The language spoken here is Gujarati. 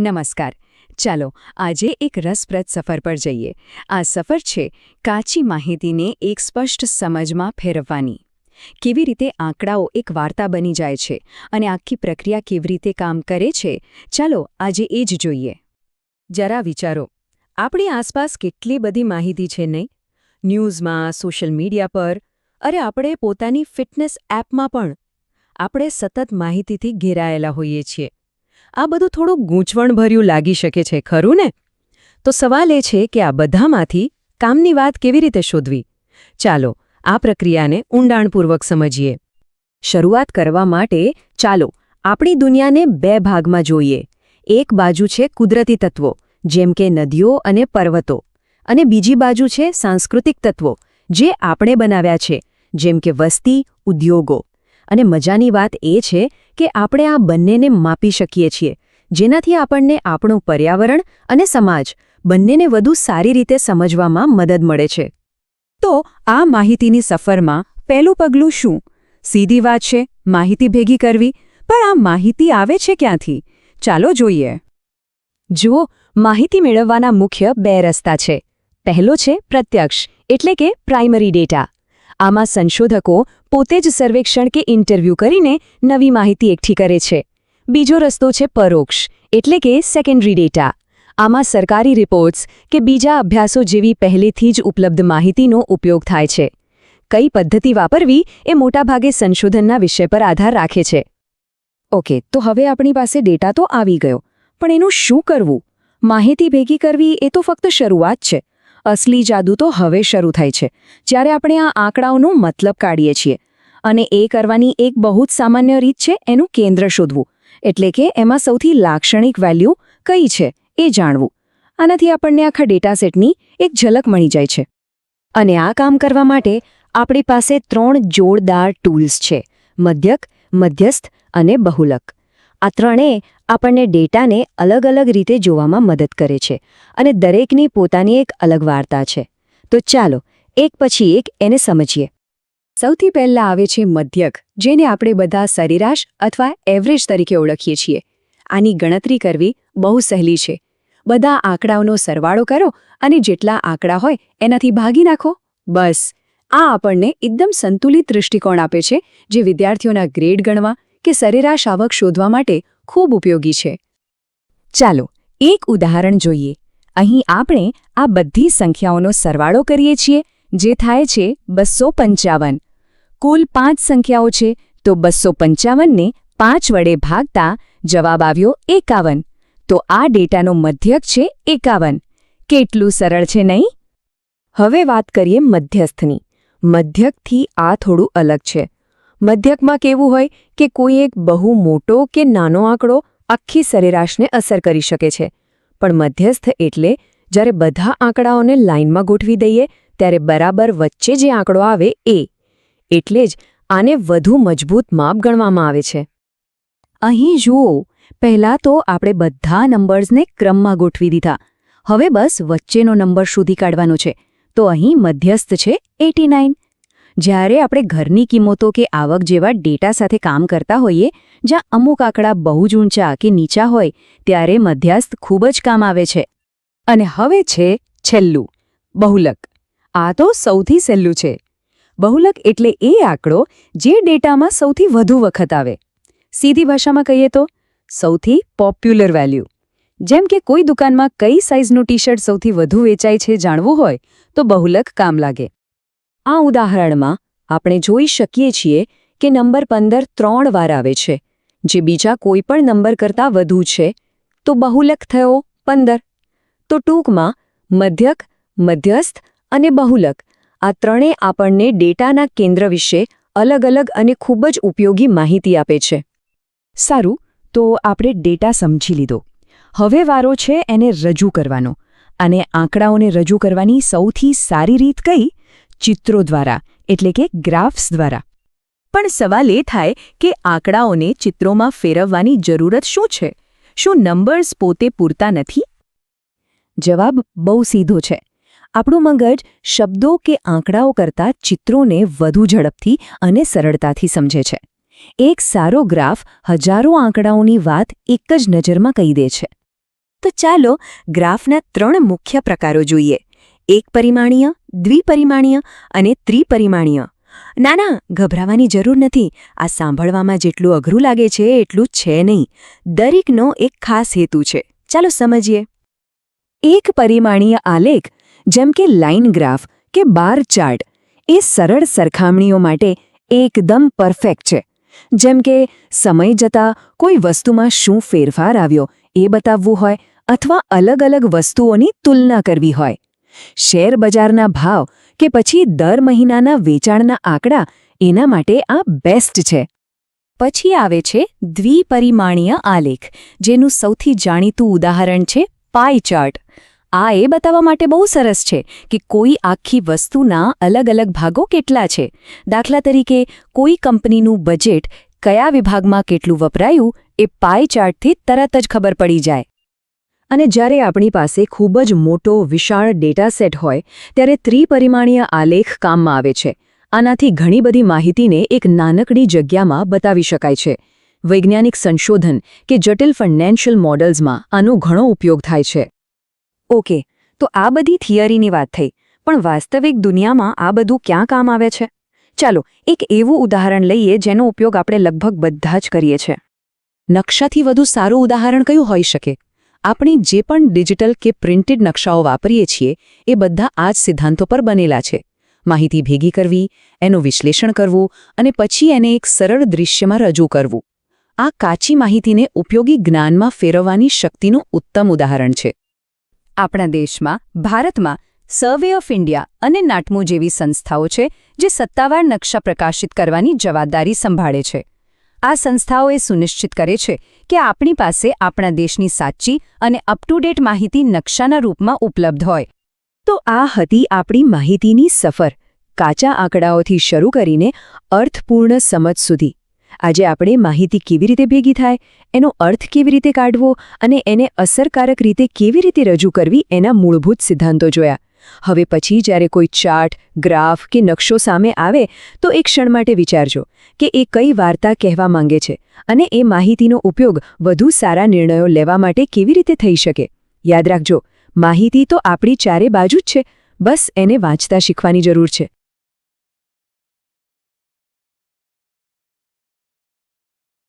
નમસ્કાર. ચાલો, આજે એક રસપ્રદ સફર પર જઈએ. આ સફર છે કાચી માહિતીને એક સ્પષ્ટ સમજમાં ફેરવવાની. કેવી રીતે આંકડાઓ એક વાર્તા બની જાય છે અને આખી પ્રક્રિયા કેવી રીતે કામ કરે છે, ચાલો આજે એ જ જોઈએ. જરા વિચારો, આપણી આસપાસ કેટલી બધી માહિતી છે નહીં? ન્યૂઝમાં, સોશિયલ મીડિયા પર, અરે આપણે પોતાની ફિટનેસ એપમાં પણ. આપણે સતત માહિતીથી ઘેરાયેલા હોઈએ છીએ. આ બધું થોડું ગૂંચવણભર્યું લાગી શકે છે, ખરું ને? તો સવાલ એ છે કે આ બધામાંથી કામની વાત કેવી રીતે શોધવી? ચાલો, આ પ્રક્રિયાને ઊંડાણપૂર્વક સમજીએ. શરૂઆત કરવા માટે ચાલો, આપણી દુનિયાને બે ભાગમાં જોઈએ. એક બાજુ છે કુદરતી તત્વો, જેમ કે નદીઓ અને પર્વતો, અને બીજી બાજુ છે સાંસ્કૃતિક તત્વો, જે આપણે બનાવ્યા છે, જેમ કે વસ્તી, ઉદ્યોગો. અને મજાની વાત એ છે કે આપણે આ બંનેને માપી શકીએ છીએ, જેનાથી આપણને આપણું પર્યાવરણ અને સમાજ બંનેને વધુ સારી રીતે સમજવામાં મદદ મળે છે. તો આ માહિતીની સફરમાં પહેલું પગલું શું? સીધી વાત છે, માહિતી ભેગી કરવી. પણ આ માહિતી આવે છે ક્યાંથી? ચાલો જોઈએ. જુઓ, માહિતી મેળવવાના મુખ્ય બે રસ્તા છે. પહેલો છે પ્રત્યક્ષ, એટલે કે પ્રાઇમરી ડેટા. આમાં સંશોધકો પોતે જ સર્વેક્ષણ કે ઇન્ટરવ્યૂ કરીને નવી માહિતી એકઠી કરે છે. બીજો રસ્તો છે પરોક્ષ, એટલે કે સેકન્ડરી ડેટા આમાં સરકારી રિપોર્ટ્સ કે બીજા અભ્યાસો જેવી પહેલેથી જ ઉપલબ્ધ માહિતીનો ઉપયોગ થાય છે. કઈ પદ્ધતિ વાપરવી એ મોટાભાગે સંશોધનના વિષય પર આધાર રાખે છે. ઓકે, તો હવે આપણી પાસે ડેટા તો આવી ગયો. પણ એનું શું કરવું? માહિતી ભેગી કરવી એ તો ફક્ત શરૂઆત છે. અસલી જાદુ તો હવે શરૂ થાય છે. જ્યારે આપણે આ આંકડાઓનો મતલબ કાઢીએ છીએ. અને એ કરવાની એક બહુ જ સામાન્ય રીત છે, એનું કેન્દ્ર શોધવું. એટલે કે એમાં સૌથી લાક્ષણિક વેલ્યુ કઈ છે, એ જાણવું. આનાથી આપણને આખા ડેટાસેટની એક ઝલક મળી જાય છે. અને આ કામ કરવા માટે આપણી પાસે ત્રણ જોરદાર ટૂલ્સ છે, મધ્યક, મધ્યસ્થ અને બહુલક. આ ત્રણેય આપણને ડેટાને અલગ અલગ રીતે જોવામાં મદદ કરે છે અને દરેકની પોતાની એક અલગ વાર્તા છે. તો ચાલો, એક પછી એક એને સમજીએ. સૌથી પહેલા આવે છે મધ્યક, જેને આપણે બધા સરેરાશ અથવા એવરેજ તરીકે ઓળખીએ છીએ. આની ગણતરી કરવી બહુ સહેલી છે. બધા આંકડાઓનો સરવાળો કરો અને જેટલા આંકડા હોય એનાથી ભાગી નાખો. બસ. આ આપણને એકદમ સંતુલિત દૃષ્ટિકોણ આપે છે, જે વિદ્યાર્થીઓના ગ્રેડ ગણવા કે સરેરાશ આવક શોધવા માટે ખૂબ ઉપયોગી છે. ચાલો, એક ઉદાહરણ જોઈએ. અહીં આપણે આ બધી સંખ્યાઓનો સરવાળો કરીએ છીએ, જે થાય છે બસો પંચાવન. કુલ પાંચ સંખ્યાઓ છે, તો બસો પંચાવનને પાંચ વડે ભાગતા જવાબ આવ્યો એકાવન. તો આ ડેટાનો મધ્યક છે એકાવન. કેટલું સરળ છે નહીં? હવે વાત કરીએ મધ્યસ્થની. મધ્યકથી આ થોડું અલગ છે. મધ્યકમાં કેવું હોય કે કોઈ એક બહુ મોટો કે નાનો આંકડો આખી સરેરાશને અસર કરી શકે છે. પણ મધ્યસ્થ એટલે જ્યારે બધા આંકડાઓને લાઇનમાં ગોઠવી દઈએ, ત્યારે બરાબર વચ્ચે જે આંકડો આવે એ. એટલે જ આને વધુ મજબૂત માપ ગણવામાં આવે છે. અહીં જુઓ, પહેલાં તો આપણે બધા નંબર્સને ક્રમમાં ગોઠવી દીધા. હવે બસ વચ્ચેનો નંબર શોધી કાઢવાનો છે. તો અહીં મધ્યસ્થ છે એટી જ્યારે આપણે ઘરની કિંમતો કે આવક જેવા ડેટા સાથે કામ કરતા હોઈએ, જ્યાં અમુક આંકડા બહુ જ ઊંચા કે નીચા હોય, ત્યારે મધ્યસ્થ ખૂબ જ કામ આવે છે. અને હવે છે છેલ્લું, બહુલક. આ તો સૌથી સહેલું છે. બહુલક એટલે એ આંકડો જે ડેટામાં સૌથી વધુ વખત આવે. સીધી ભાષામાં કહીએ તો, સૌથી પોપ્યુલર વેલ્યુ. જેમ કે કોઈ દુકાનમાં કઈ સાઇઝનું ટી શર્ટ સૌથી વધુ વેચાય છે જાણવું હોય, તો બહુલક કામ લાગે. આ ઉદાહરણમાં આપણે જોઈ શકીએ છીએ કે નંબર પંદર ત્રણ વાર આવે છે. જે બીજા કોઈ પણ નંબર કરતાં વધુ છે, તો બહુલક થયો પંદર. તો ટૂંકમાં મધ્યક, મધ્યસ્થ અને બહુલક આ ત્રણે આપણને ડેટાના કેન્દ્ર વિશે અલગ અલગ અને ખૂબ જ ઉપયોગી માહિતી આપે છે. સારું, તો આપણે ડેટા સમજી લીધો. હવે વારો છે એને રજૂ કરવાનો અને આંકડાઓને રજૂ કરવાની સૌથી સારી રીત કઈ? ચિત્રો દ્વારા એટલે કે ગ્રાફ્સ દ્વારા. પણ સવાલ એ થાય કે આંકડાઓને ચિત્રોમાં ફેરવવાની જરૂરત શું છે? શું નંબર્સ પોતે પૂરતા નથી? જવાબ બહુ સીધો છે. આપણું મગજ શબ્દો કે આંકડાઓ કરતાં ચિત્રોને વધુ ઝડપથી અને સરળતાથી સમજે છે. એક સારો ગ્રાફ હજારો આંકડાઓની વાત એક જ નજરમાં કહી દે છે. તો ચાલો ગ્રાફના ત્રણ મુખ્ય પ્રકારો જોઈએ. એક પરિમાણીય દ્વિપરિમાણીય અને ત્રિપરિમાણીય. ના ના ગભરાવાની જરૂર નથી. આ સાંભળવામાં જેટલું અઘરું લાગે છે, એટલું છે નહીં. દરેકનો એક ખાસ હેતુ છે. ચાલો સમજીએ. એક પરિમાણીય આલેખ, જેમ કે લાઇન ગ્રાફ કે બાર ચાર્ટ, એ સરળ સરખામણીઓ માટે એકદમ પરફેક્ટ છે. જેમ કે, સમય જતાં કોઈ વસ્તુમાં શું ફેરફાર આવ્યો એ બતાવવું હોય અથવા અલગ અલગ વસ્તુઓની તુલના કરવી હોય. શેર બજારના ભાવ કે પછી દર મહિનાના વેચાણના આંકડા એના માટે આ બેસ્ટ છે. પછી આવે છે દ્વિપરિમાણીય આલેખ, જેનું સૌથી જાણીતું ઉદાહરણ છે પાઈ ચાર્ટ. આ એ બતાવવા માટે બહુ સરસ છે કે કોઈ આખી વસ્તુના અલગ અલગ ભાગો કેટલા છે. દાખલા તરીકે, કોઈ કંપનીનું બજેટ કયા વિભાગમાં કેટલું વપરાયું એ પાઈ ચાર્ટથી તરત જ ખબર પડી જાય. અને જ્યારે આપણી પાસે ખૂબ જ મોટો, વિશાળ ડેટા સેટ હોય, ત્યારે ત્રિપરિમાણીય આલેખ કામમાં આવે છે. આનાથી ઘણી બધી માહિતીને એક નાનકડી જગ્યામાં બતાવી શકાય છે. વૈજ્ઞાનિક સંશોધન કે જટિલ ફાઇનાન્શિયલ મોડલ્સમાં આનો ઘણો ઉપયોગ થાય છે. ઓકે, તો આ બધી થિયરીની વાત થઈ, પણ વાસ્તવિક દુનિયામાં આ બધું ક્યાં કામ આવે છે? ચાલો, એક એવું ઉદાહરણ લઈએ જેનો ઉપયોગ આપણે લગભગ બધા જ કરીએ છીએ. નકશાથી વધુ સારું ઉદાહરણ કયું હોઈ શકે? આપણે જે પણ ડિજિટલ કે પ્રિન્ટેડ નકશાઓ વાપરીએ છીએ, એ બધા આ જ સિદ્ધાંતો પર બનેલા છે. માહિતી ભેગી કરવી, એનું વિશ્લેષણ કરવું અને પછી એને એક સરળ દૃશ્યમાં રજૂ કરવું. આ કાચી માહિતીને ઉપયોગી જ્ઞાનમાં ફેરવવાની શક્તિનું ઉત્તમ ઉદાહરણ છે. આપણા દેશમાં, ભારતમાં સર્વે ઓફ ઇન્ડિયા અને નાટમો જેવી સંસ્થાઓ છે, જે સત્તાવાર નકશા પ્રકાશિત કરવાની જવાબદારી સંભાળે છે. આ સંસ્થાઓ એ સુનિશ્ચિત કરે છે કે આપણી પાસે આપણા દેશની સાચી અને અપ ટુ ડેટ માહિતી નકશાના રૂપમાં ઉપલબ્ધ હોય. તો આ હતી આપણી માહિતીની સફર. કાચા આંકડાઓથી શરૂ કરીને અર્થપૂર્ણ સમજ સુધી. આજે આપણે માહિતી કેવી રીતે ભેગી થાય, એનો અર્થ કેવી રીતે કાઢવો અને એને અસરકારક રીતે કેવી રીતે રજૂ કરવી એના મૂળભૂત સિદ્ધાંતો જોયા. હવે પછી જ્યારે કોઈ ચાર્ટ, ગ્રાફ કે નકશો સામે આવે, તો એક ક્ષણ માટે વિચારજો. કે એ કઈ વાર્તા કહેવા માંગે છે અને એ માહિતીનો ઉપયોગ વધુ સારા નિર્ણયો લેવા માટે કેવી રીતે થઈ શકે? યાદ રાખજો, માહિતી તો આપણી ચારે બાજુ જ છે. બસ એને વાંચતા શીખવાની જરૂર છે.